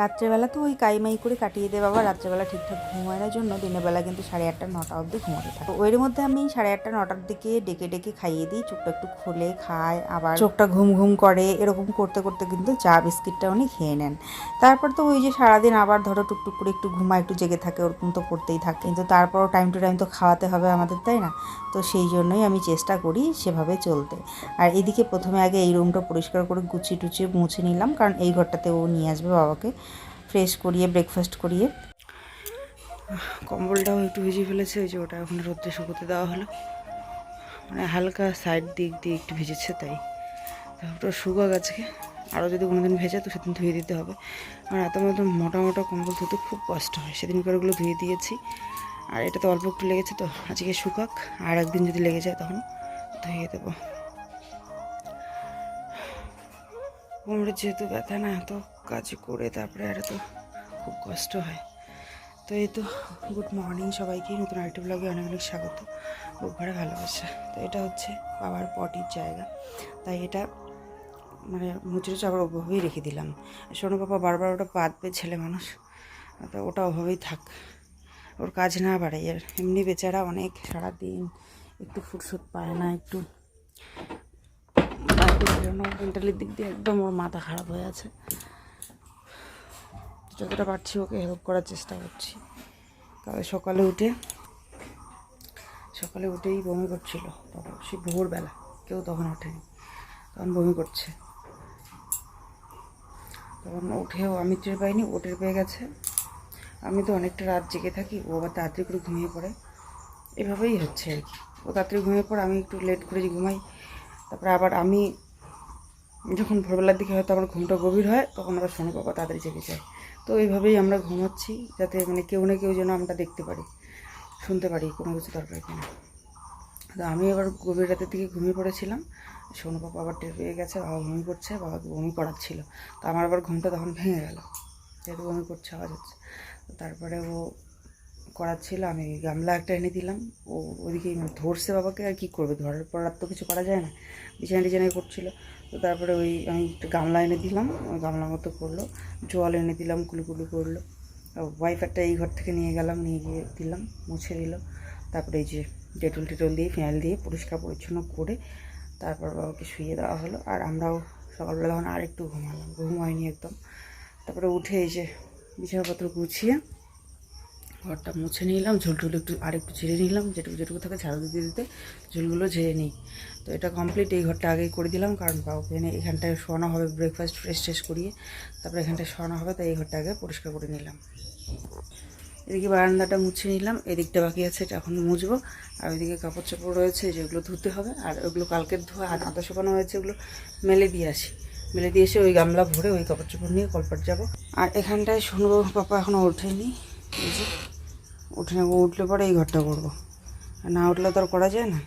রাত্রেবেলা তো ওই কাইমাই করে কাটিয়ে দেয় বাবা, রাত্রেবেলা ঠিকঠাক ঘুমানোর জন্য দিনের বেলা কিন্তু সাড়ে আটটা, নটা অবধি ঘুমোতে থাকে। ওইর মধ্যে আমি সাড়ে আটটা, নটার দিকে ডেকে ডেকে খাইয়ে দিই, চোখটা একটু খুলে খায়, আবার চোখটা ঘুম ঘুম করে, এরকম করতে করতে কিন্তু চা, বিস্কিটটা উনি খেয়ে নেন। তারপর তো ওই যে সারাদিন আবার ধরো টুকটুক করে একটু ঘুমা একটু জেগে থাকে, ওরকম তো করতেই থাকে। কিন্তু তারপরও টাইম টু টাইম তো খাওয়াতে হবে আমাদের, তাই না? তো সেই জন্যই আমি চেষ্টা করি সেভাবে চলতে। আর এদিকে প্রথমে আগে এই রুমটা পরিষ্কার করে গুছিয়ে টুচিয়ে মুছে নিলাম, কারণ এই ঘরটাতে ও নিয়ে আসবে বাবাকে। ফ্রেশ করিয়ে ব্রেকফাস্ট করিয়ে। কম্বলটাও একটু ভিজে ফেলেছে, ওই যে ওটা এখন রোদ্রে শুকোতে দেওয়া হলো। মানে হালকা সাইড দিক দিয়ে একটু ভিজেছে, তাই। তারপর শুকা গাছকে আরও যদি কোনো দিন ভেজে, তো সেদিন ধুয়ে দিতে হবে। আর এত মতো মোটা মোটা কম্বল ধুতে খুব কষ্ট হয়। সেদিনকার ওগুলো ধুয়ে দিয়েছি। আর এটা তো অল্প একটু লেগেছে, তো আজকে শুকাক। আর একদিন যদি লেগে যায় তখন ধুয়ে দেবো। কোমরের যেহেতু ব্যথা না এত কাজ করে তারপরে আর তো খুব কষ্ট হয়। তো এই তো গুড মর্নিং সবাইকে, নতুন আরেকটি ব্লগে অনেক অনেক স্বাগত। বুক ভরে ভালোবাসা। তো এটা হচ্ছে বাবার পটির জায়গা। তাই এটা মানে মুচড়ে চাপড় ওভাবেই রেখে দিলাম। সোনু বাবা বারবার ওটা পাতবে ছেলে মানুষ। তো ওটা ওভাবেই থাক। ওর কাজ না বাড়ে আর এমনি বেচারা অনেক সারাদিন একটু ফুরসত পায় না, একটু মেন্টালির দিক দিয়ে একদম ওর মাথা খারাপ হয়ে আছে। যতটা পারছি ওকে হেল্প করার চেষ্টা করছি। কাল সকালে উঠে, সকালে উঠেই বমি করছিল। বাবা সে ভোরবেলা, কেউ তখন ওঠেনি। তখন বমি করছে। তখন উঠেও আমি টের পাইনি, ও টের পেয়ে গেছে। আমি তো অনেকটা রাত জেগে থাকি, ও আবার তাড়াতাড়ি করে ঘুমিয়ে পড়ে। এভাবেই হচ্ছে আর কি। ও তাড়াতাড়ি ঘুমিয়ে পড়ে, আমি একটু লেট করে ঘুমাই। তারপরে আবার আমি যখন ভোরবেলার দিকে হয়তো আমার ঘুমটা গভীর হয়, তখন আবার শোনো বাবা তাড়াতাড়ি জেগে যায়। তো এইভাবেই আমরা ঘুমাচ্ছি, যাতে মানে কেউ না কেউ যেন আমরা দেখতে পারি, শুনতে পারি, কোনো কিছু দরকার কিনা। তো আমি এবার গভীর রাতের দিকে ঘুমিয়ে পড়েছিলাম সোনু বাবা আবার টের পেয়ে গেছে, বাবা বমি করছে বাবাকে বমি করাচ্ছিল। তো আমার আবার ঘুমটা তখন ভেঙে গেল, যেহেতু বমি করছে, আওয়াজ হচ্ছে। তারপরে ও করাচ্ছিল, আমি গামলা একটা এনে দিলাম, ও ওদিকে ধরছে বাবাকে, আর কি করবে? ধরার পর আর তো কিছু করা যায় না বিছানা টিছানায় করছিল। তো তারপরে ওই আমি একটা গামলা এনে দিলাম, গামলা মতো করল জল এনে দিলাম, কুলুকুলু করল। ওয়াইফারটা এই ঘর থেকে নিয়ে গেলাম, নিয়ে গিয়ে দিলাম, মুছে দিল তারপরে এই যে ডেটল টেটল দিয়ে, ফিনাইল দিয়ে পরিষ্কার পরিচ্ছন্ন করে তারপর বাবাকে শুয়ে দেওয়া হলো। আর আমরাও সকালবেলা তখন আর একটু ঘুমালাম, ঘুম হয়নি একদম। তারপরে উঠে এই যে বিছানাপত্র গুছিয়ে ঘরটা মুছে নিলাম, ঝোলটুল একটু আর একটু ঝেড়ে নিলাম, যেটুকু যেটুকু থাকে ঝাড়ু দিতে দিতে ঝোলগুলো ঝেড়ে নিই। তো এটা কমপ্লিট এই ঘরটা আগেই করে দিলাম, কারণ এনে এখানটায় শোয়ানো হবে ব্রেকফাস্ট ফ্রেশ ট্রেশ করিয়ে তারপরে এখানটায় শোয়ানো হবে, তাই এই ঘরটা আগে পরিষ্কার করে নিলাম। এদিকে বারান্দাটা মুছে নিলাম, এদিকটা বাকি আছে, এটা এখন মুছবো, আর ওইদিকে কাপড় চাপড় রয়েছে, যেগুলো ধুতে হবে, আর ওগুলো কালকের ধোয়া আর আদা শুকানো হয়েছে, ওগুলো মেলে দিয়ে আসি। মেলে দিয়ে এসে ওই গামলা ভরে ওই কাপড় চাপড় নিয়ে কলপাট যাব। আর এখানটায় শুনব পাপা এখনও ওঠেনি উঠে উঠলে পরে এই ঘরটা করব। আর না উঠলে তো আর করা যায় না।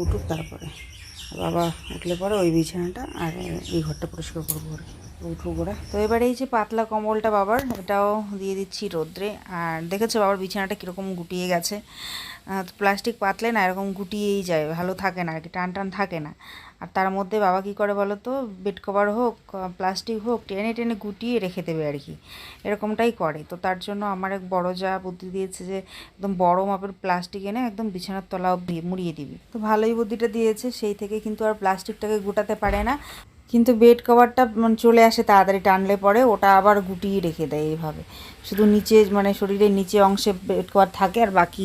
উঠুক তারপরে। বাবা উঠলে পরে ওই বিছানাটা আর এই ঘরটা পরিষ্কার করব ওরা উঠুক ওরা। তো এবারে এই যে পাতলা কম্বলটা বাবার এটাও দিয়ে দিচ্ছি রোদ্রে। আর দেখেছ বাবার বিছানাটা কীরকম গুটিয়ে গেছে। প্লাস্টিক পাতলে না এরকম গুটিয়েই যায়, ভালো থাকে না, আর কি টান টান থাকে না। আর তার মধ্যে বাবা কি করে বলো তো বেড কভার হোক প্লাস্টিক হোক, টেনে টেনে গুটিয়ে রেখে দেবে আর কি। এরকমটাই করে। তো তার জন্য আমার এক বড় যা বুদ্ধি দিয়েছে যে, একদম বড় মাপের প্লাস্টিক এনে একদম বিছানার তলা অব্দি মুড়িয়ে দিবি। তো ভালোই বুদ্ধিটা দিয়েছে। সেই থেকে কিন্তু আর প্লাস্টিকটাকে গুটাতে পারে না। কিন্তু বেড কভারটা মানে চলে আসে তাড়াতাড়ি, টানলে পরে ওটা আবার গুটিয়ে রেখে দেয় এইভাবে। শুধু নিচে মানে শরীরের নিচে অংশে কভার থাকে আর বাকি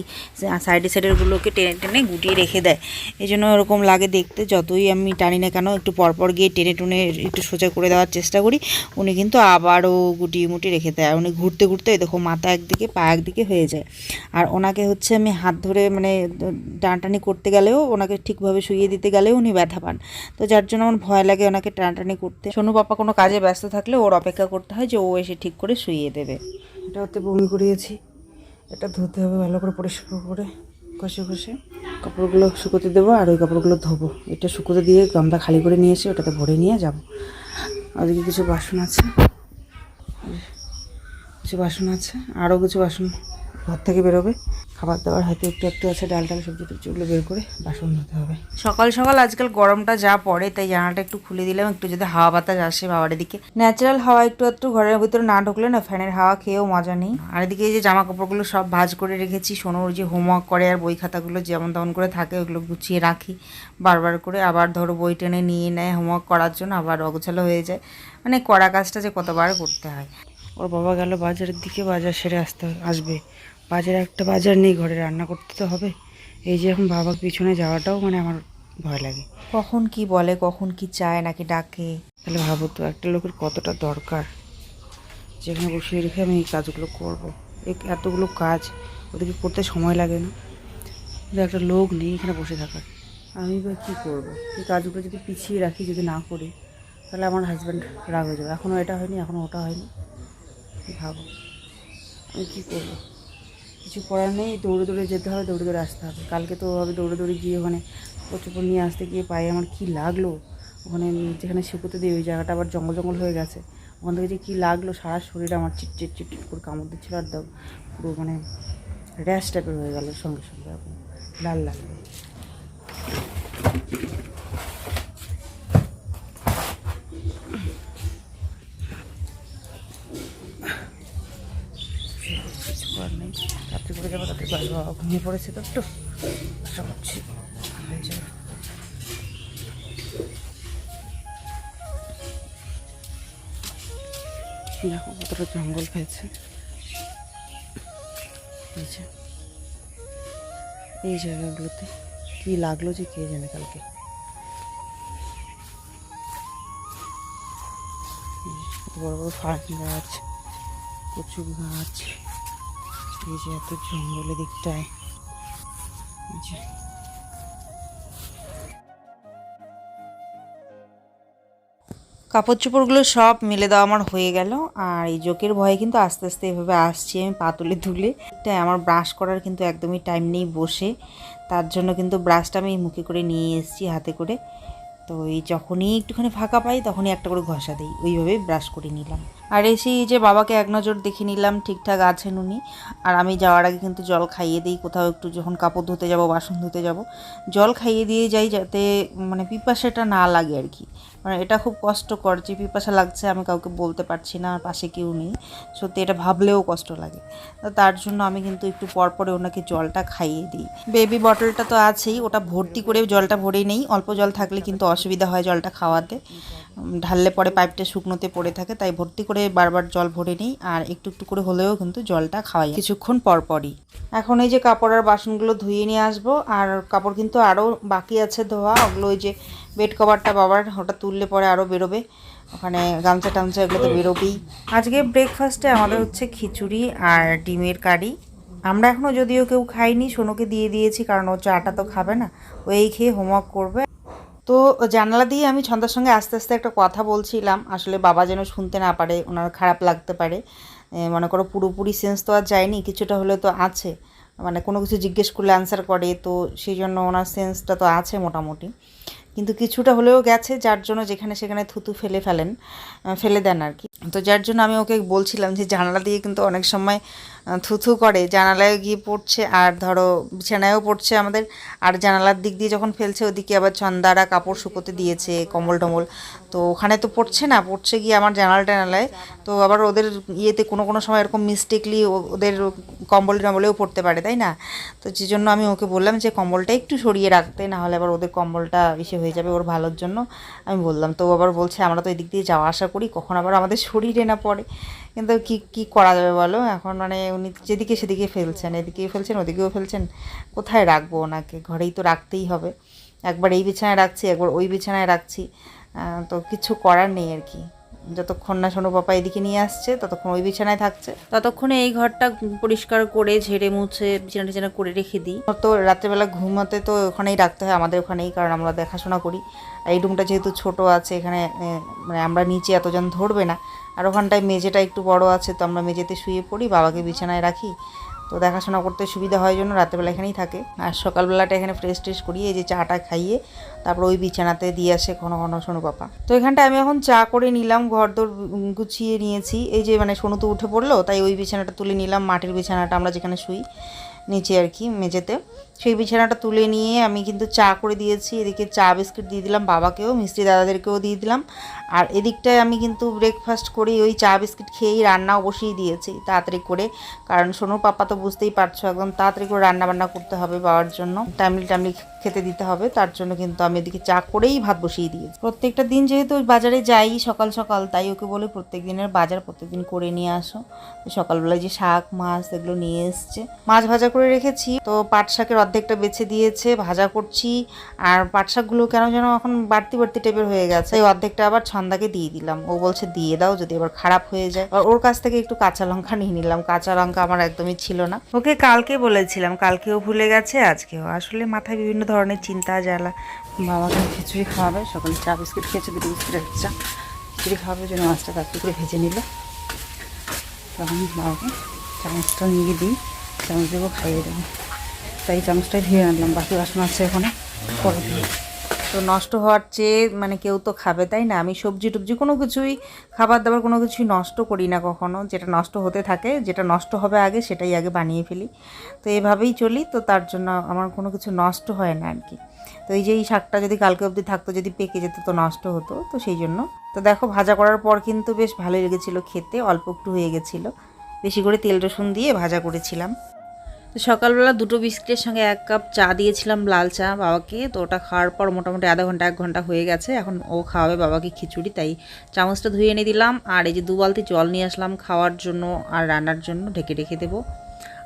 সাইডে সাইডেরগুলোকে টেনে টেনে গুটিয়ে রেখে দেয়। এই জন্য ওরকম লাগে দেখতে, যতই আমি টানি না কেন, একটু পরপর গিয়ে টেনে টুনে একটু সোজা করে দেওয়ার চেষ্টা করি, উনি কিন্তু আবারও গুটিয়ে মুটি রেখে দেয়। আর উনি ঘুরতে ঘুরতে দেখো মাথা একদিকে, পা একদিকে হয়ে যায়। আর ওনাকে হচ্ছে আমি হাত ধরে মানে টানটানি করতে গেলেও, ওনাকে ঠিকভাবে শুইয়ে দিতে গেলেও উনি ব্যথা পান। তো যার জন্য আমার ভয় লাগে ওনাকে টানটানি করতে। সোনু পাপা কোনো কাজে ব্যস্ত থাকলে ওর অপেক্ষা করতে হয় যে ও এসে ঠিক করে শুইয়ে দেবে। এটা হতে বমি করিয়েছি। এটা ধুতে হবে ভালো করে, পরিষ্কার করে কষে কষে কাপড়গুলো শুকোতে দেবো আর ওই কাপড়গুলো ধোবো। এটা শুকোতে দিয়ে গামলা খালি করে নিয়ে এসে ওটাতে ভরে নিয়ে যাব। ওদিকে কিছু বাসন আছে। কিছু বাসন আছে। আরও কিছু বাসন ঘর থেকে বেরোবে। খাবার দাবার হয়তো একটু একটু আছে ডাল ডাল সবজি টবজি ওগুলো বের করে বাসন ধুতে হবে। সকাল সকাল আজকাল গরমটা যা পড়ে তাই জানালাটা একটু খুলে দিলাম একটু যদি হাওয়া বাতাস আসে বাবার দিকে ন্যাচারাল হাওয়া একটু একটু ঘরের ভিতরে না ঢুকলে না ফ্যানের হাওয়া খেয়েও মজা নেই। আর এদিকে এই যে জামা কাপড়গুলো সব ভাজ করে রেখেছি সোনোর যে হোমওয়ার্ক করে আর বই খাতাগুলো যেমন তেমন করে থাকে ওগুলো গুছিয়ে রাখি। বারবার করে আবার ধরো বই টেনে নিয়ে নেয় হোমওয়ার্ক করার জন্য আবার অগোছালো হয়ে যায়। মানে করা কাজটা যে কতবার করতে হয়। ওর বাবা গেল বাজারের দিকে বাজার সেরে আসতে আসবে। বাজারে একটা বাজার নেই ঘরে রান্না করতে তো হবে। এই যে এখন বাবার পিছনে যাওয়াটাও মানে আমার ভয় লাগে। কখন কি বলে কখন কি চায় নাকি ডাকে? তাহলে ভাবো তো একটা লোকের কতটা দরকার? যেখানে বসিয়ে রেখে আমি এই কাজগুলো করব। এতগুলো কাজ ওদেরকে করতে সময় লাগে না। কিন্তু একটা লোক নেই এখানে বসে থাকার। আমি বা কী করব? এই কাজগুলো যদি পিছিয়ে রাখি যদি না করি তাহলে আমার হাজব্যান্ড রাগ হয়ে যাবে। এখনও এটা হয়নি এখনও ওটা হয়নি। ভাবো। আমি কী করব? কিছু করার নেই, দৌড়ে দৌড়ে যেতে হবে, দৌড়ে দৌড়ে আসতে হবে। কালকে তো ওভাবে দৌড়ে দৌড়ে গিয়ে ওখানে কচুপুর নিয়ে আসতে গিয়ে পায়ে আমার কী লাগল? ওখানে যেখানে শুকোতে দিই ওই জায়গাটা আবার জঙ্গল জঙ্গল হয়ে গেছে। ওখান থেকে যে কী লাগল, সারা শরীর আমার চিটচিট চিটচিট করে কামড় দিচ্ছিল আর দাও পুরো মানে র্যাশ টাইপের হয়ে গেল সঙ্গে সঙ্গে। লাল লাল। ঘুমিয়ে পড়েছে তো একটু। করছি। হয়ে যাবে দেখো কতটা জঙ্গল হয়েছে। এই জায়গাগুলোতে কি লাগল যে কে জানে কালকে। বড় বড় ফার্ন গাছ কচু গাছ। যে এত জঙ্গলের দিকটায়। কাপড় চোপড়গুলো সব মেলে দেওয়া আমার হয়ে গেল, আর এই জোকের ভয়ে কিন্তু আস্তে আস্তে এভাবে আসছি আমি পা তুলে তাই আমার ব্রাশ করার কিন্তু একদমই টাইম নেই বসে। তার জন্য কিন্তু ব্রাশটা আমি মুখে করে নিয়ে এসেছি হাতে করে। তো এই যখনই একটুখানি ফাঁকা পাই, তখনই একটা করে ঘষা দিই। ওইভাবেই ব্রাশ করে নিলাম। আর এসেই যে বাবাকে এক নজর দেখে নিলাম, ঠিকঠাক আছেন উনি। আর আমি যাওয়ার আগে কিন্তু জল খাইয়ে দিই, কোথাও একটু যখন কাপড় ধুতে যাব, বাসন ধুতে যাব, জল খাইয়ে দিয়ে যাই যাতে মানে পিপাসাটা না লাগে আর কি। মানে এটা খুব কষ্টকর যে পিপাসা লাগছে, আমি কাউকে বলতে পারছি না, আর পাশে কেউ নেই। সত্যি এটা ভাবলেও কষ্ট লাগে। তার জন্য আমি কিন্তু একটু পরপরে ওনাকে জলটা খাইয়ে দিই। বেবি বটলটা তো আছেই, ওটা ভর্তি করে জলটা ভরে নেই। অল্প জল থাকলে কিন্তু অসুবিধা হয় জলটা খাওয়াতে। ঢাললে পরে পাইপটা শুকনোতে পড়ে থাকে, তাই ভর্তি করে বারবার জল ভরে নিই, আর একটু একটু করে হলেও কিন্তু জলটা খাওয়াই। কিছুক্ষণ পরপরই এখন এই যে কাপড় আর বাসনগুলো ধুয়ে নিয়ে আসব, আর কাপড় কিন্তু আরও বাকি আছে ধোয়া, ওগুলো ওই যে বেড কভারটা বাবার ওটা তুললে পরে আরও বেরোবে। ওখানে গামছা টামছা এগুলো তো বেরোবেই। আজকে ব্রেকফাস্টে আমাদের হচ্ছে খিচুড়ি আর ডিমের কারি। আমরা এখনও যদিও কেউ খাইনি সোনুকে দিয়ে দিয়েছি কারণ ও চাটা তো খাবে না। ও এই খেয়ে হোমওয়ার্ক করবে। তো জানালা দিয়ে আমি ছন্দার সঙ্গে আস্তে আস্তে একটা কথা বলছিলাম। আসলে বাবা যেন শুনতে না পারে ওনার খারাপ লাগতে পারে। মনে করো পুরোপুরি সেন্স তো আর যায়নি কিছুটা হলে তো আছে। মানে কোনো কিছু জিজ্ঞেস করলে অ্যান্সার করে তো সেই জন্য ওনার সেন্সটা তো আছে মোটামুটি। কিন্তু কিছুটা হলেও গেছে, যার জন্য যেখানে সেখানে থুতু ফেলে ফেলেন ফেলে দেন আর কি। তো যার জন্য আমি ওকে বলছিলাম যে জানালা দিয়ে কিন্তু অনেক সময় থুথু করে। জানালায় গিয়ে পড়ছে আর ধরো বিছানায়ও পড়ছে আমাদের। আর জানালার দিক দিয়ে যখন ফেলছে ওদিকে আবার ছন্দারা কাপড় শুকোতে দিয়েছে, কম্বল টম্বল। তো ওখানে তো পড়ছে না, পড়ছে গিয়ে আমার জানালা টানালায়। তো আবার ওদের ইয়েতে কোনো কোনো সময় এরকম মিস্টেকলি ওদের কম্বল টম্বলেও পড়তে পারে, তাই না? তো যে জন্য আমি ওকে বললাম যে কম্বলটা একটু সরিয়ে রাখতে না? হলে আবার ওদের কম্বলটা ইসে হয়ে যাবে ওর ভালোর জন্য। আমি বললাম, তো আবার বলছে, আমরা তো এদিক দিয়ে যাওয়া আসা করি, কখন আবার আমাদের শরীরে না পড়ে। কিন্তু কি কি করা যাবে বলো? এখন মানে উনি যেদিকে সেদিকে ফেলছেন এদিকেও ফেলছেন ওদিকেও ফেলছেন। কোথায় রাখব ওনাকে? ঘরেই তো রাখতেই হবে। একবার এই বিছানায় রাখছি একবার ওই বিছানায় রাখছি। তো কিছু করার নেই আর কি। যতক্ষণ না সোনু পাপা এদিকে নিয়ে আসছে ততক্ষণ ওই বিছানায় থাকছে। ততক্ষণে এই ঘরটা পরিষ্কার করে ঝেড়ে মুছে বিছানা টিছানা করে রেখে দিই। তো রাত্রেবেলা ঘুমাতে তো ওখানেই রাখতে হয় আমাদের ওখানেই কারণ আমরা দেখাশোনা করি। আর এই রুমটা যেহেতু ছোট আছে এখানে মানে আমরা নিচে এতজন ধরবে না। আর ওখানটায় মেঝেটা একটু বড় আছে, তো আমরা মেঝেতে শুয়ে পড়ি, বাবাকে বিছানায় রাখি। তো দেখাশোনা করতে সুবিধা হয় জন্য রাত্রেবেলা এখানেই থাকে। আর সকালবেলাটা এখানে ফ্রেশ ট্রেশ করিয়ে এই যে চাটা খাইয়ে তারপর ওই বিছানাতে দিয়ে আসে ঘন ঘন সোনু পাপা। তো এখানটা আমি এখন চা করে নিলাম ঘর দোর গুছিয়ে নিয়েছি। এই যে মানে সোনু তো উঠে পড়ল, তাই ওই বিছানাটা তুলে নিলাম, মাটির বিছানাটা আমরা যেখানে শুই, নিচে আর কি, মেঝেতে। সেই বিছানাটা তুলে নিয়ে আমি কিন্তু চা করে দিয়েছি। এদিকে চা বিস্কিট দিয়ে দিলাম বাবাকেও মিস্ত্রি দাদাদেরকেও দিয়ে দিলাম। আর এদিকটায় আমি কিন্তু ব্রেকফাস্ট করে ওই চা বিস্কিট খেয়েই রান্নাও বসিয়ে দিয়েছি তাড়াতাড়ি করে। কারণ সোনু পাপা তো বুঝতেই পারছ, একদম তাড়াতাড়ি করে রান্না বান্না করতে হবে বাবার জন্য। টাইমলি টাইমলি খেতে দিতে হবে, তার জন্য কিন্তু আমি এদিকে চা করেই ভাত বসিয়ে দিয়েছি। প্রত্যেকটা দিন যেহেতু বাজারে যাই সকাল সকাল, তাই ওকে বলে প্রত্যেক দিনের বাজার প্রত্যেকদিন করে নিয়ে আসো। সকালবেলায় যে শাক, মাছ এগুলো নিয়ে এসছে। মাছ ভাজা করে রেখেছি, তো পাট শাকের অর্ধেকটা বেছে দিয়েছে, ভাজা করছি, আর পাট শাকগুলো কেন যেন এখন বাড়তি বাড়তি টাইপের হয়ে গেছে। এই অর্ধেকটা আবার ছন্দাকে দিয়ে দিলাম। ও বলছে, দিয়ে দাও, যদি এবার খারাপ হয়ে যায়। আর ওর কাছ থেকে একটু কাঁচা লঙ্কা নিয়ে নিলাম। কাঁচা লঙ্কা আমার একদমই ছিল না। ওকে কালকে বলেছিলাম, কালকেও ভুলে গেছে, আজকেও। আসলে মাথায় বিভিন্ন ধরনের চিন্তা, জ্বালা। বাবাকে খিচুড়ি খাওয়াবে, সকালে চা, বিস্কিট খেয়েছে, দুটো বিস্কিটের চা। খিচুড়ি খাওয়াবে জন্য মাছটা তাড়াতাড়ি করে ভেজে নিল। তখন বাবাকে চামচটা নিয়ে দিই, চামচ দেবো খাইয়ে দেবো। তাই চামচটাই ধুয়ে আনলাম, বাকি বাসন আছে ওখানে পরে। তো নষ্ট হওয়ার চেয়ে মানে কেউ তো খাবে, তাই না? আমি সবজি টবজি কোনো কিছুই, খাবার দাবার কোনো কিছুই নষ্ট করি না কখনো। যেটা নষ্ট হতে থাকে, যেটা নষ্ট হবে আগে, সেটাই আগে বানিয়ে ফেলি। তো এভাবেই চলি, তো তার জন্য আমার কোনো কিছু নষ্ট হয় না আর কি। তো এই যে এই শাকটা যদি কালকে অবধি থাকতো, যদি পেকে যেত, তো নষ্ট হতো, তো সেই জন্য। তো দেখো, ভাজা করার পর কিন্তু বেশ ভালোই লেগেছিলো খেতে, অল্প একটু হয়ে গেছিল। বেশি করে তেল রসুন দিয়ে ভাজা করেছিলাম। সকালবেলা দুটো বিস্কিটের সঙ্গে এক কাপ চা দিয়েছিলাম লাল চা বাবাকে। তো ওটা খাওয়ার পর মোটামুটি আধা ঘণ্টা, এক ঘণ্টা হয়ে গেছে। এখন ও খাওয়াবে বাবাকে খিচুড়ি, তাই চামচটা ধুয়ে এনে দিলাম। আর এই যে দু বালতি জল নিয়ে আসলাম খাওয়ার জন্য আর রান্নার জন্য ঢেকে রেখে দেবো।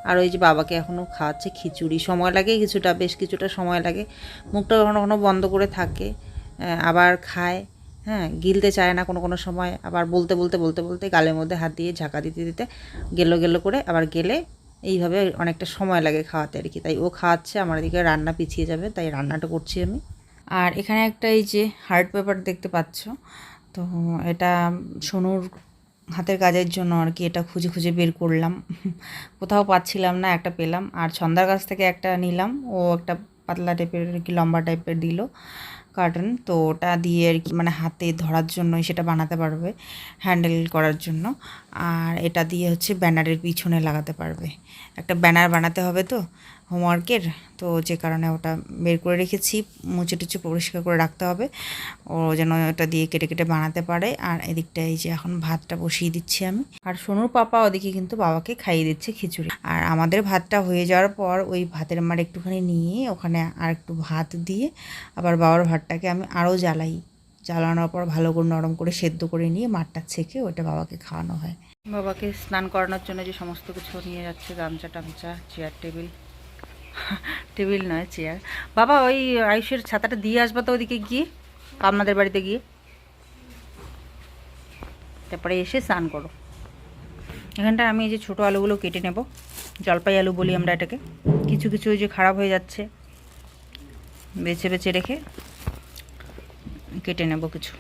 আর ওই যে বাবাকে এখনও খাওয়াচ্ছে খিচুড়ি। সময় লাগে কিছুটা, বেশ কিছুটা সময় লাগে। মুখটা কখনো কখনো বন্ধ করে থাকে আবার খায়। হ্যাঁ গিলতে চায় না কোনো কোনো সময়। আবার বলতে বলতে বলতে বলতে গালের মধ্যে হাত দিয়ে ঝাঁকা দিতে দিতে গেলো গেলো করে আবার গেলে এইভাবে অনেকটা সময় লাগে খাওয়াতে আর কি। তাই ও খাওয়াচ্ছে, আমার এদিকে রান্না পিছিয়ে যাবে, তাই রান্নাটা করছি আমি। আর এখানে একটা এই যে হার্ড পেপার দেখতে পাচ্ছ, তো এটা সোনুর হাতের কাজের জন্য আর কি এটা খুঁজে খুঁজে বের করলাম। কোথাও পাচ্ছিলাম না, একটা পেলাম। আর ছন্দার কাছ থেকে একটা নিলাম। ও একটা পাতলা টাইপের আর কি, লম্বা টাইপের দিল কার্টন তো ওটা দিয়ে আর কি মানে হাতে ধরার জন্য সেটা বানাতে পারবে হ্যান্ডেল করার জন্য। আর এটা দিয়ে হচ্ছে ব্যানারের পিছনে লাগাতে পারবে। একটা ব্যানার বানাতে হবে তো, হোমওয়ার্কের, তো যে কারণে ওটা বের করে রেখেছি মুছে টুচে পরিষ্কার করে রাখতে হবে। ও যেন ওটা দিয়ে কেটে কেটে বানাতে পারে। আর এদিকটা এই যে এখন ভাতটা বসিয়ে দিচ্ছি আমি। আর সোনুর পাপা ওদিকে কিন্তু বাবাকে খাইয়ে দিচ্ছে খিচুড়ি। আর আমাদের ভাতটা হয়ে যাওয়ার পর ওই ভাতের মার একটুখানি নিয়ে ওখানে আর একটু ভাত দিয়ে আবার বাবার ভাতটাকে আমি আরও জ্বালাই। জ্বালানোর পর ভালো করে নরম করে সেদ্ধ করে নিয়ে মাঠটা ছেঁকে ওটা বাবাকে খাওয়ানো হয়। বাবাকে স্নান করানোর জন্য যে সমস্ত কিছু নিয়ে যাচ্ছে, গামছা টামচা চেয়ার টেবিল টেবিল নয় চেয়ার বাবা, ওই আয়ুষের ছাতাটা দিয়ে আসবা তো ওদিকে গিয়ে, আপনাদের বাড়িতে গিয়ে। তারপরে এসে স্নান করো। এখানটা আমি এই যে ছোটো আলুগুলো কেটে নেব। জলপাই আলু বলি আমরা এটাকে। কিছু কিছু ওই যে খারাপ হয়ে যাচ্ছে, বেছে বেছে রেখে কেটে নেব কিছু।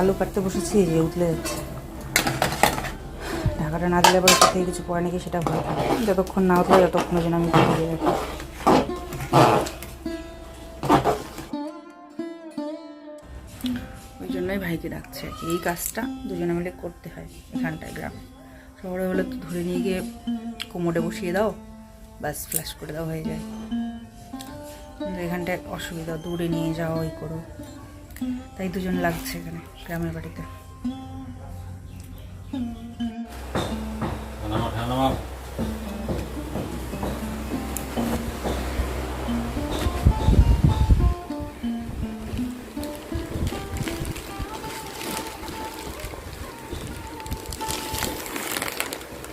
আলু কাটতে বসেছি যে উতলে যাচ্ছে ঢাকাটা না দিলে আবার কোথায় কিছু পড়ে নাকি সেটা থাকে যতক্ষণ না উঠবে ততক্ষণ যেন আমি দিয়ে রাখি। ওই জন্যই ভাইকে ডাকছে আর কি। এই কাজটা দুজনে মিলে করতে হয় এখানটায় গ্রামে। শহরে হলে তো ধরে নিয়ে গিয়ে কোমরে বসিয়ে দাও। বাস ফ্ল্যাশ করে দেওয়া হয়ে যায়। কিন্তু এখানটায় অসুবিধা দূরে নিয়ে যাও ওই করো। তাই দুজন লাগছে এখানে গ্রামের বাড়িতে।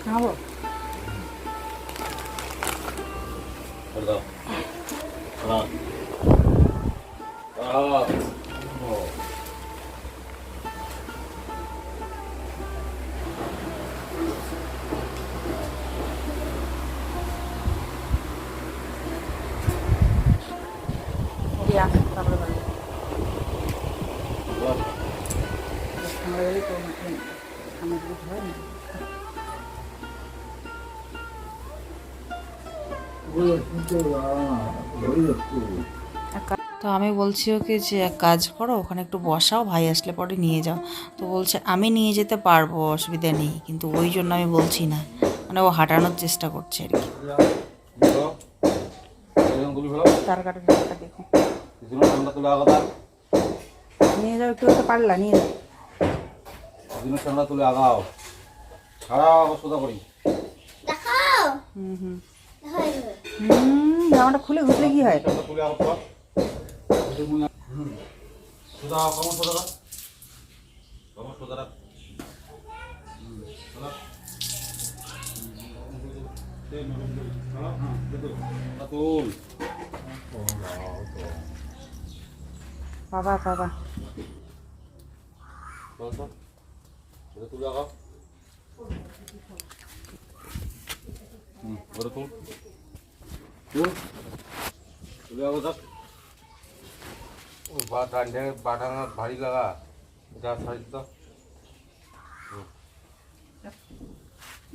খাব? আমি বলছি ওকে যে এক কাজ করো ওখানে একটু বসাও ভাই আসলে পরে নিয়ে যাও। তো বলছে আমি নিয়ে যেতে পারব অসুবিধা নেই। কিন্তু ওই জন্য আমি বলছি না। মানে ও হাঁটানোর চেষ্টা করছে আর কি। তার কাটা দেখো। নিয়ে যাও একটু তো পারলা নিয়ে যাও। কিছু ঠান্ডা তুলে আগাও সারা আবার সোজা করি হুম। হুম জামাটা খুলে ঘুরলে কি হয়? তুলে সোজা কমর সোজা রাখ কমর সোজা রাখ হুম, সোজা। হুম, তুল বাবা বাবা চল চল এটা তুলে আগাও হুম ওটা তুল তুল আগাও যাক ও বাটানা ভারী লাগা। যা সাইজ তো।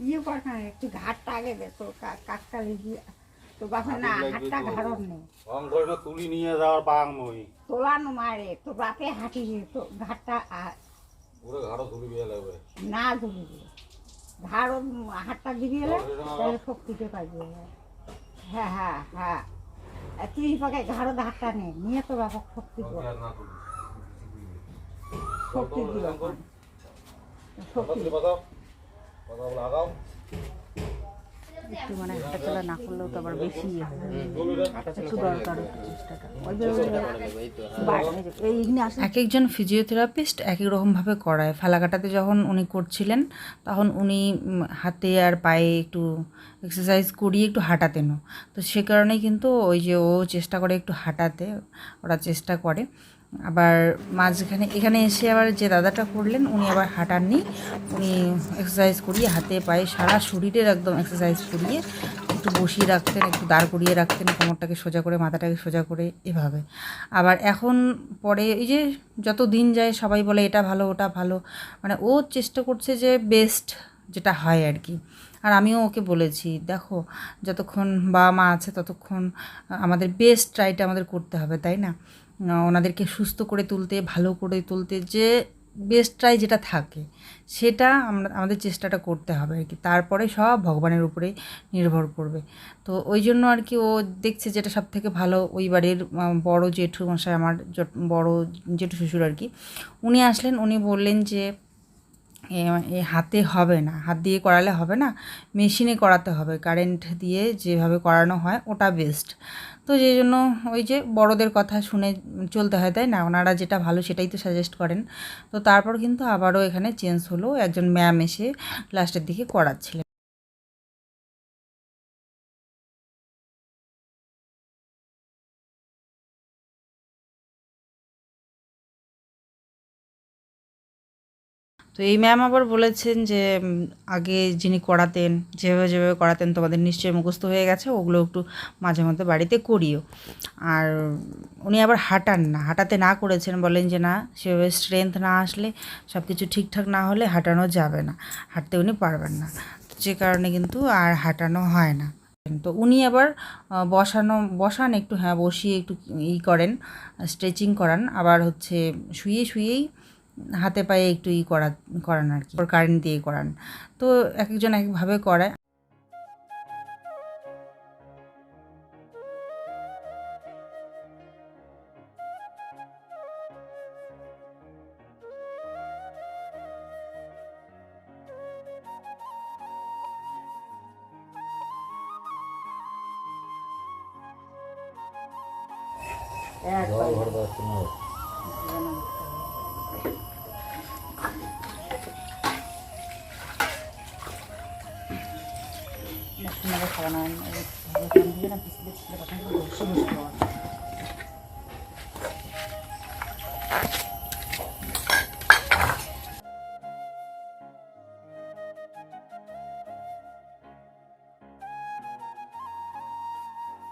ইয়ে কর একটু ঘাটটা আগে দে তো কাকটা লিগিয়ে তো বাপে না হাটটা ঘাড়ন নেই। অং তুলি নিয়ে যাওয়ার পাং মই তোলানো মারে তো বাপে হাঁটি তো ঘাটটা পুরো ঘাড়ো তুলি লাগবে। না ধরি ঘাড় হাটটা এলে তাহলে শক্তিতে পাইবে। হ্যাঁ হ্যাঁ হ্যাঁ। তুই পাকে ঘাড়ো ধাক্কা নে নিয়ে তো ব্যাপক শক্তি শক্তি শক্তি লাগাও একটু মানে হাঁটা চলা না করলেও তো আবার বেশি ইয়ে হয়। একটু দরকার একটু চেষ্টাটা ওই যে এইখানে আসে এক একজন ফিজিওথেরাপিস্ট এক এক রকমভাবে করায়। ফালাকাটাতে যখন উনি করছিলেন তখন উনি হাতে আর পায়ে একটু এক্সারসাইজ করিয়ে একটু হাঁটাতেনও তো সে কারণেই কিন্তু ওই যে ও চেষ্টা করে একটু হাঁটাতে ওরা চেষ্টা করে। আবার মাঝখানে, এখানে এসে আবার যে দাদাটা করলেন, উনি আবার হাঁটাননি। উনি এক্সারসাইজ করিয়ে হাতে পায়ে সারা শরীরের একদম এক্সারসাইজ করিয়ে একটু বসিয়ে রাখতেন, একটু দাঁড় করিয়ে রাখতেন, কোমরটাকে সোজা করে, মাথাটাকে সোজা করে, এভাবে। আবার এখন পরে এই যে যত দিন যায়, সবাই বলে এটা ভালো, ওটা ভালো। মানে ও চেষ্টা করছে যে বেস্ট যেটা হয় আর কি। আর আমিও ওকে বলেছি, দেখো, যতক্ষণ বাবা মা আছে, ততক্ষণ আমাদের বেস্ট ট্রাইটা আমাদের করতে হবে। তাই না? ওনাদেরকে সুস্থ করে তুলতে, ভালো করে তুলতে যে বেস্ট ট্রাই যেটা থাকে, সেটা আমরা, আমাদের চেষ্টাটা করতে হবে আর কি। তারপরে সব ভগবানের উপরে নির্ভর করবে। তো ওই জন্য আর কি ও দেখছে যেটা সব থেকে ভালো, ওই বাড়ির বড়ো জেঠু মশাই, আমার বড় জেঠু শ্বশুর আর কি, উনি আসলেন, উনি বললেন যে হাতে হবে না। হাত দিয়ে করালে হবে না। মেশিনে করাতে হবে। কারেন্ট দিয়ে যেভাবে করানো হয়, ওটা বেস্ট তো যে জন্য ওই যে বড়দের কথা শুনে চলতে হয়, তাই না? ওনারা যেটা ভালো সেটাই তো সাজেস্ট করেন। তো তারপর কিন্তু আবারও এখানে চেঞ্জ হলো। একজন ম্যাম এসে লাস্টের দিকে করাচ্ছিলেন। তো এই ম্যাম আবার বলেছেন যে আগে যিনি করাতেন, যেভাবে যেভাবে করাতেন তোমাদের নিশ্চয়ই মুখস্থ হয়ে গেছে, ওগুলো একটু মাঝে মধ্যে বাড়িতে করিও। আর উনি আবার হাঁটান না, হাঁটাতে না করেছেন, বলেন যে না, সেভাবে স্ট্রেংথ না আসলে সব কিছু ঠিকঠাক না হলে হাঁটানো যাবে না, হাঁটতে উনি পারবেন না। যে কারণে কিন্তু আর হাঁটানো হয় না। তো উনি আবার বসানো, বসান একটু হ্যাঁ বসিয়ে একটু ই করেন স্ট্রেচিং করান, আবার হচ্ছে শুয়ে শুয়েই হাতে পায়ে একটু ই করা করান আর কি কারেন্ট দিয়ে করান। তো এক একজন একভাবে করায়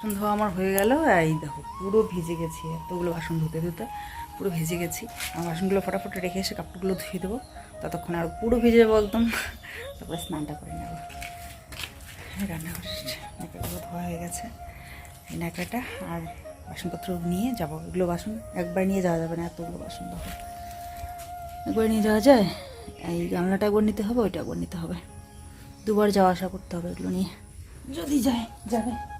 বাসন ধোয়া আমার হয়ে গেল, এই দেখো, পুরো ভিজে গেছি, এতগুলো বাসন ধুতে ধুতে পুরো ভিজে গেছি। আমার বাসনগুলো ফটাফট রেখে এসে কাপড়গুলো ধুয়ে দেবো, ততক্ষণ আর পুরো ভিজে যাব একদম। তারপরে স্নানটা করে নেব। রান্না করে ন্যাকড়াগুলো ধোয়া হয়ে গেছে। এই ন্যাকড়াটা আর বাসনপত্র নিয়ে যাব। এগুলো বাসন একবার নিয়ে যাওয়া যাবে না, এতগুলো বাসন দেখো একবার নিয়ে যাওয়া যায়? এই গামলাটা একবার নিতে হবে, ওইটা একবার নিতে হবে। দুবার যাওয়া আসা করতে হবে এগুলো নিয়ে। যদি যায়, যাবে।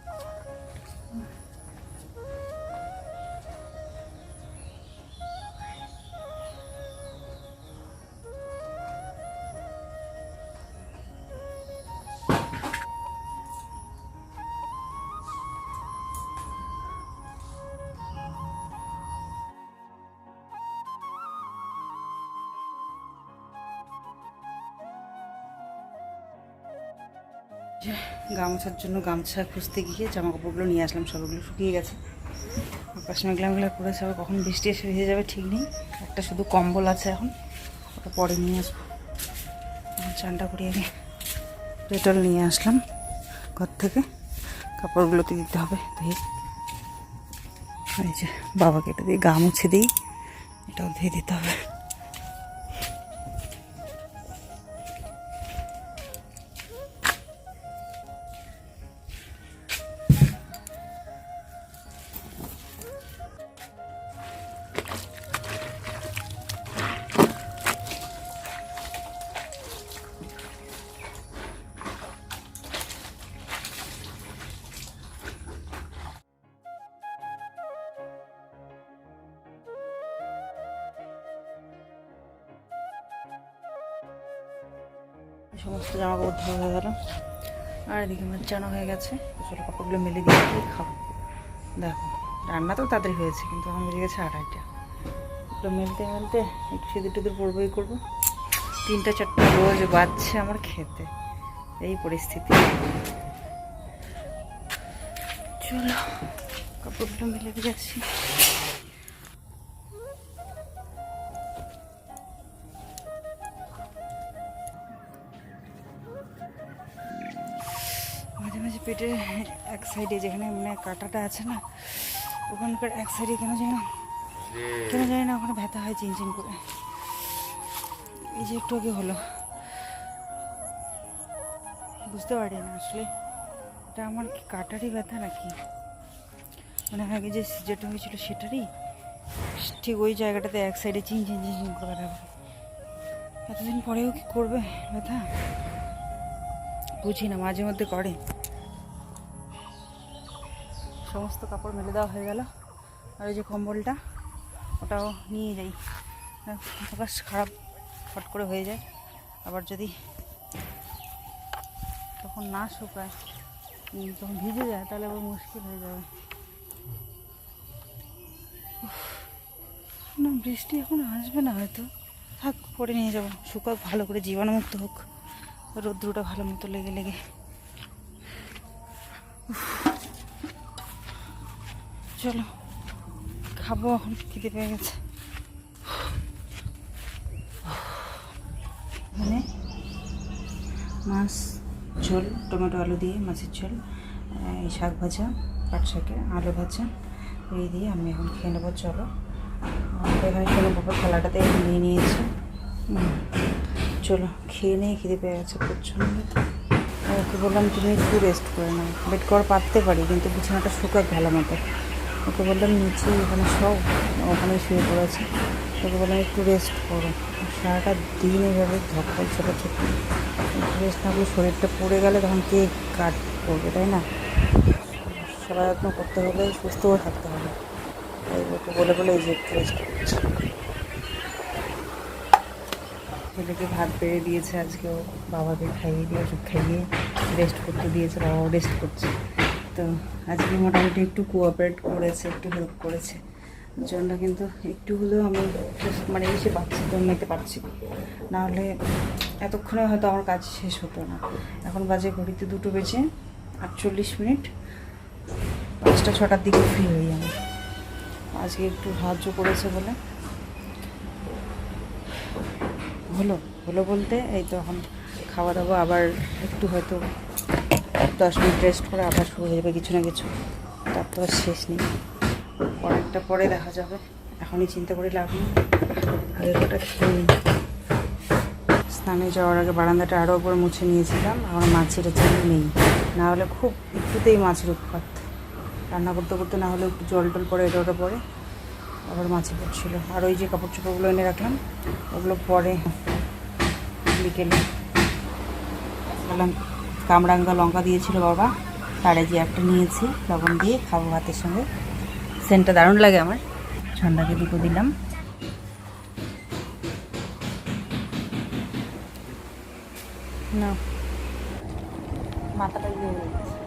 গামছার জন্য গামছা খুঁজতে গিয়ে জামা কাপড়গুলো নিয়ে আসলাম, সবগুলো শুকিয়ে গেছে। আকাশ মেঘলা করেছে আবার কখন বৃষ্টি এসে ভেজে যাবে ঠিক নেই। একটা শুধু কম্বল আছে এখন, ওটা পরে নিয়ে আসব। চানটা করি আগে ডেটল নিয়ে আসলাম ঘর থেকে। কাপড়গুলোতে দিতে হবে, ধুয়ে। এই যে বাবাকে এটা দিয়ে গা মুছে দিই, এটাও ধুয়ে দিতে হবে। আমার জানা হয়ে গেছে। চলো কাপড়গুলো মেলে দিয়ে খাব। দেখো, রান্না তো তাড়াতাড়ি হয়েছে, কিন্তু এখন বেজে গেছে আড়াইটা। এগুলো মেলতে মেলতে একটু সেদিক টেদির পড়বোই করব। তিনটা চারটা রোজ বাজছে আমার খেতে। এই পরিস্থিতি। চলো কাপড়গুলো মেলে দিয়ে যাচ্ছি। পেটের এক সাইডে যেখানে মানে কাঁটাটা আছে না ওখানকার এক সাইডে কেন জানি না কেন জানি না ওখানে ব্যথা হয় চিনচিন করে। এই যে একটু আগে হলো। বুঝতে পারি না আসলে এটা আমার কি কাটারই ব্যথা নাকি? মানে আগে যে যেটা হয়েছিল সেটারই। ঠিক ওই জায়গাটাতে এক সাইডে চিন চিন চিন চিন করে করে। এতদিন পরেও কি করবে ব্যথা? বুঝি না মাঝে মধ্যে করে। সমস্ত কাপড় মেলে দেওয়া হয়ে গেল। আর ওই যে কম্বলটা, ওটাও নিয়ে যাই। ফোকাস খারাপ ফট করে হয়ে যায়। আবার যদি তখন না শুকায় তখন ভিজে যায়, তাহলে আবার মুশকিল হয়ে যাবে। না, বৃষ্টি এখন আসবে না হয়তো। থাক, পরে নিয়ে যাব। শুকাক, ভালো করে জীবাণুমুক্ত হোক। রৌদ্রটা ভালো মতো লেগে লেগে। চলো, খাব এখন, খিদে পেয়ে গেছে। মানে মাছ ঝোল, টমেটো, আলু দিয়ে মাছের ঝোল এই শাক ভাজা, পাট শাকে, আলু ভাজা, এই দিয়ে আমি এখন খেয়ে নেব, চলো। এখানে কোনো বাবা থালাটাতে নিয়ে নিয়েছে। চলো, খেয়ে নিয়ে খিদে পেয়ে গেছে প্রচণ্ড। ওকে বললাম, তুমি একটু রেস্ট করে নাও। বেড কর পারতে পারি, কিন্তু বিছানাটা শুকাক ভালো মতো। ওকে বললাম, নিচে ওখানে সব ওখানে শুয়ে পড়েছে ওকে বললাম, একটু রেস্ট করো। সারাটা দিন এভাবে ধকল ছোটাছুটি রেস্ট না করলে শরীরটা পড়ে গেলে তখন কে কাট করবে, তাই না? সবাই যত্ন করতে হলে সুস্থও থাকতে হবে। তাই ওকে বলে বলে এই যে একটু রেস্ট করছে। ছেলেকে ভাত বেড়ে দিয়েছে আজকে বাবাকে খাইয়ে দিয়ে ওষুধ খাইয়ে রেস্ট করতে দিয়েছে, বাবাও রেস্ট করছে। তো আজকে মোটামুটি একটু কোঅপারেট করেছে, একটু হেল্প করেছে। জন্য কিন্তু একটু হলেও আমি মানে এসে পাচ্ছি দম নিতে পারছি। না হলে এতক্ষণে হয়তো আমার কাজ শেষ হতো না। এখন বাজে ঘড়িতে দুটো বেজে আটচল্লিশ মিনিট। পাঁচটা, ছটার দিকে ফ্রি হই আমি। আজকে একটু সাহায্য করেছে বলে। হলো হলো বলতে এই তো এখন খাওয়া দাওয়া আবার একটু হয়তো দশ মিনিট রেস্ট করে আবার শুরু হয়ে যাবে কিছু না কিছু। তার তো আর শেষ নেই। পরেরটা পরে দেখা যাবে। এখনই চিন্তা করে লাভ নেই। আগে কটা খেয়ে। স্নানে যাওয়ার আগে বারান্দাটা আরও উপরে মুছে নিয়েছিলাম। আমার মাছের চালু নেই। না হলে খুব একটুতেই মাছের উৎপাত রান্না করতে করতে না হলে একটু জল টল পরে এটা ওটা পরে আবার মাছে পড়ছিল আর ওই যে কাপড় চোপড়গুলো এনে রাখলাম, ওগুলো পরে বিকেলে। কামরাঙ্গা লঙ্কা দিয়েছিল বাবা। তারে যে একটা নিয়েছি, লবণ দিয়ে খাব ভাতের সঙ্গে। সেন্টটা দারুণ লাগে আমার। ঠান্ডাকে দুটো দিলাম। না মাথাটা ইয়ে